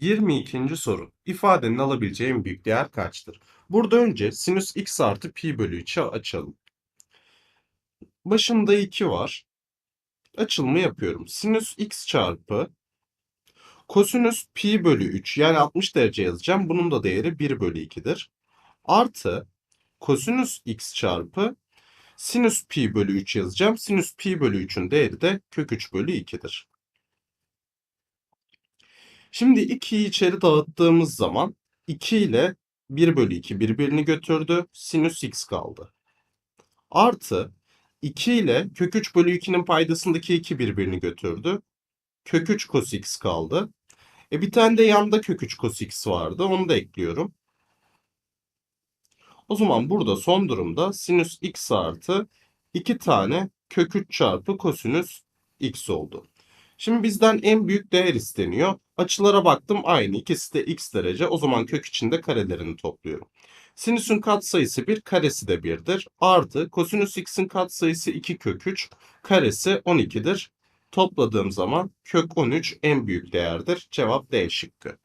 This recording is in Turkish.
22. soru. İfadenin alabileceği en büyük değer kaçtır? Burada önce sinüs x artı pi bölü 3'ü açalım. Başında 2 var. Açılımı yapıyorum. Sinüs x çarpı kosinüs pi bölü 3 yani 60 derece yazacağım. Bunun da değeri 1 bölü 2'dir. Artı kosinüs x çarpı sinüs pi bölü 3 yazacağım. Sinüs pi bölü 3'ün değeri de kök 3 bölü 2'dir. Şimdi 2'yi içeri dağıttığımız zaman 2 ile 1 bölü 2 birbirini götürdü. Sinüs x kaldı. Artı 2 ile kök 3 bölü 2'nin paydasındaki 2 birbirini götürdü. Kök 3 cos x kaldı. E bir tane de yanda kök 3 cos x vardı. Onu da ekliyorum. O zaman burada son durumda sinüs x artı 2 tane kök 3 çarpı kosinüs x oldu. Şimdi bizden en büyük değer isteniyor. Açılara baktım aynı. İkisi de x derece. O zaman kök içinde karelerini topluyorum. Sinüsün katsayısı 1, karesi de 1'dir. Artı kosinüs x'in katsayısı 2 kök 3, karesi 12'dir. Topladığım zaman kök 13 en büyük değerdir. Cevap D şıkkı.